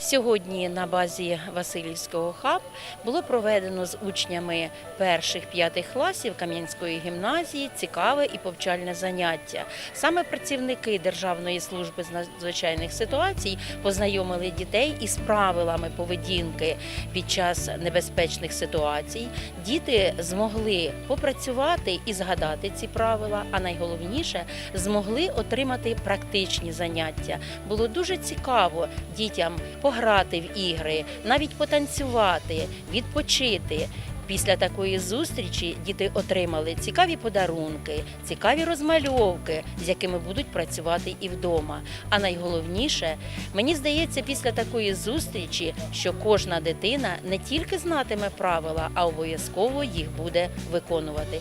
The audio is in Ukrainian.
Сьогодні на базі Васильівського хаб було проведено з учнями перших п'ятих класів Кам'янської гімназії цікаве і повчальне заняття. Саме працівники Державної служби з надзвичайних ситуацій познайомили дітей із правилами поведінки під час небезпечних ситуацій. Діти змогли попрацювати і згадати ці правила, а найголовніше змогли отримати практичні заняття. Було дуже цікаво дітям пограти в ігри, навіть потанцювати, відпочити. Після такої зустрічі діти отримали цікаві подарунки, цікаві розмальовки, з якими будуть працювати і вдома. А найголовніше, мені здається, після такої зустрічі, що кожна дитина не тільки знатиме правила, а обов'язково їх буде виконувати.